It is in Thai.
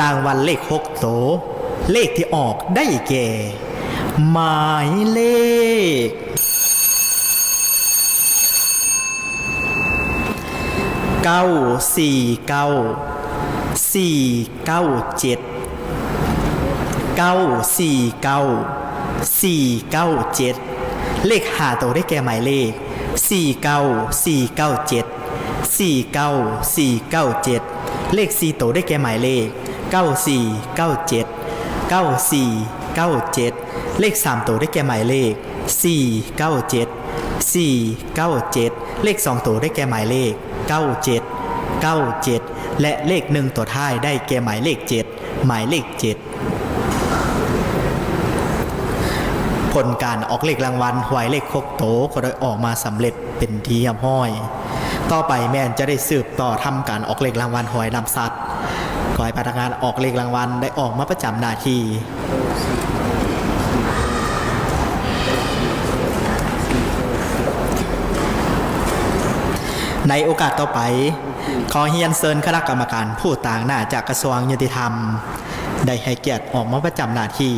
รางวัลเลขหกโต เลขที่ออกได้แก่ หมายเลข เก้าสี่เก้าสี่เก้าเจ็ดเก้าสี่เก้าสี่เก้าเจ็ดเลขหาตัวได้แก่หมายเลขสี่เก้าสี่เก้าเจ็ดสี่เก้าสี่เก้าเจ็ดเลขสี่ตัวได้แก่หมายเลข เก้าสี่เก้าเจ็ดเก้าสี่เก้าเจ็ดเลขสามตัวได้แก่หมายเลขสี่เก้าเจ็ด4 9 7 เลข 2 ตัวได้แก่หมายเลข 97 97 และเลขหนึ่งตัวท้ายได้แก่หมายเลข 7 หมายเลข 7 ผลการออกเลขรางวัลหวยเลขครบโตก็ได้ออกมาสำเร็จเป็นที่ยำห้อย ต่อไปแม่นจะได้สืบต่อทำการออกเลขรางวัลหวยนำสัตว์ ขอให้พนักงานออกเลขรางวัลได้ออกมาประจำหน้าที่ในโอกาสต่อไป ขอเฮียนเซินคณะกรรมการผู้ต่างหน้าจากกระทรวงยุติธรรม ได้ให้เกียรติออกมาประจำหน้าที่